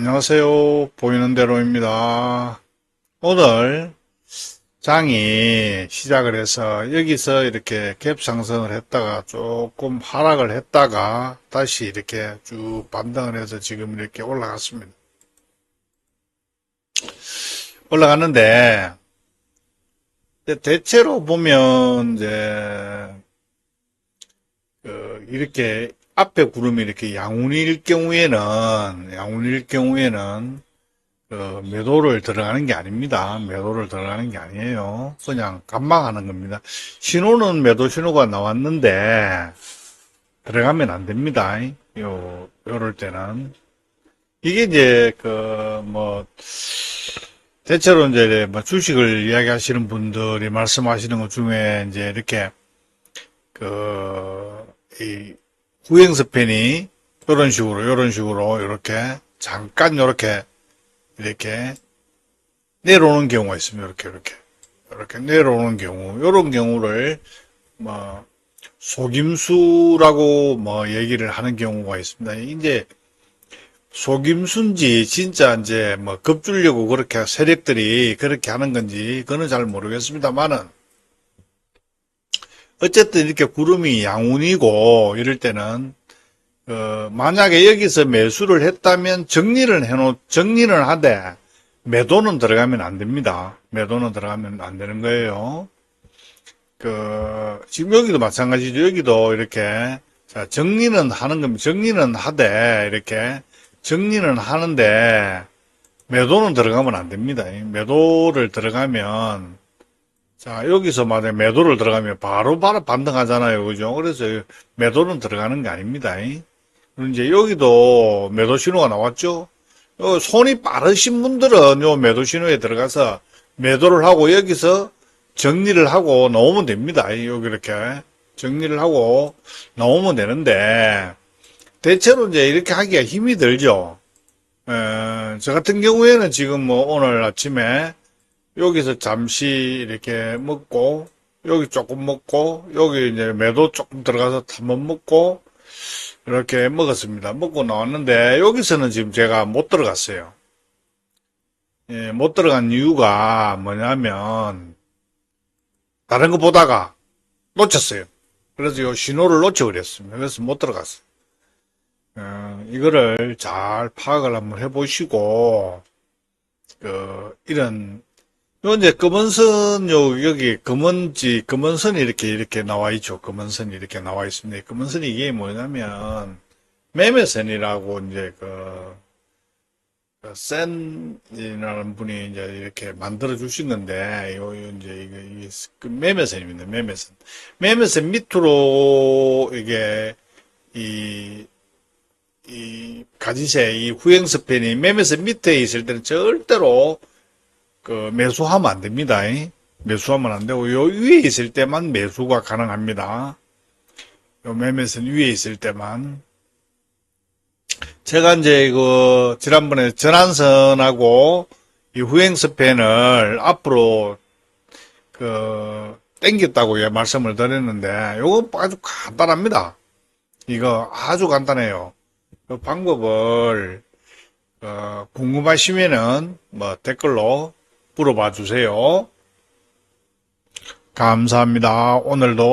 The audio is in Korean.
안녕하세요. 보이는 대로입니다. 오늘 장이 시작을 해서 여기서 이렇게 갭 상승을 했다가 조금 하락을 했다가 다시 이렇게 쭉 반등을 해서 지금 이렇게 올라갔습니다. 올라갔는데 대체로 보면 이제 그 이렇게 앞에 구름이 이렇게 양운일 경우에는 양운일 경우에는 그 매도를 들어가는 게 아닙니다. 매도를 들어가는 게 아니에요. 그냥 감망하는 겁니다. 신호는 매도 신호가 나왔는데 들어가면 안 됩니다. 요 요럴 때는 이게 이제 그 뭐 대체로 이제 뭐 주식을 이야기하시는 분들이 말씀하시는 것 중에 이제 이렇게 그이 후행스팬이 이런 식으로 이런 식으로 이렇게 잠깐 이렇게 이렇게 내려오는 경우가 있습니다. 이렇게 이렇게 이렇게 내려오는 경우 이런 경우를 뭐 속임수라고 뭐 얘기를 하는 경우가 있습니다. 이제 속임수인지 진짜 이제 뭐 겁주려고 그렇게 세력들이 그렇게 하는 건지 그거는 잘 모르겠습니다만은 어쨌든 이렇게 구름이 양운이고 이럴 때는 어, 만약에 여기서 매수를 했다면 정리를 해놓 정리를 하되 매도는 들어가면 안 됩니다. 매도는 들어가면 안 되는 거예요. 그 지금 여기도 마찬가지죠. 여기도 이렇게 자 정리는 하는 겁니다. 정리는 하되 이렇게 정리는 하는데 매도는 들어가면 안 됩니다. 매도를 들어가면 자, 여기서 만약 매도를 들어가면 바로 바로 반등하잖아요. 그죠? 그래서 매도는 들어가는 게 아닙니다. 이제 여기도 매도 신호가 나왔죠? 요 손이 빠르신 분들은 요 매도 신호에 들어가서 매도를 하고 여기서 정리를 하고 나오면 됩니다. 여기 이렇게 정리를 하고 나오면 되는데 대체로 이제 이렇게 하기가 힘이 들죠. 에, 저 같은 경우에는 지금 뭐 오늘 아침에 여기서 잠시 이렇게 먹고 여기 조금 먹고 여기 이제 매도 조금 들어가서 한번 먹고 이렇게 먹었습니다. 먹고 나왔는데 여기서는 지금 제가 못 들어갔어요. 예, 못 들어간 이유가 뭐냐면 다른 거 보다가 놓쳤어요. 그래서 이 신호를 놓쳐버렸습니다. 그래서 못 들어갔어요. 어, 이거를 잘 파악을 한번 해보시고 그 이런 요 이제 검은선 요 여기 검은지 검은선이 이렇게 이렇게 나와 있죠. 검은선이 이렇게 나와 있습니다. 검은선이 이게 뭐냐면 매매선이라고 이제 그, 그 센이라는 분이 이제 이렇게 만들어 주신 건데 요, 요 이제 이게, 이게 그 매매선입니다. 매매선. 매매선 밑으로 이게 이 이 가지세 이 후행 스팬이 매매선 밑에 있을 때는 절대로 그 매수하면 안 됩니다. 매수하면 안 되고 요 위에 있을 때만 매수가 가능합니다. 요 매매선 위에 있을 때만 제가 이제 그 지난번에 전환선하고 이 후행스팬을 앞으로 그 땡겼다고 예, 말씀을 드렸는데 요거 아주 간단합니다. 이거 아주 간단해요. 그 방법을 어, 궁금하시면은 뭐 댓글로 물어봐 주세요. 감사합니다. 오늘도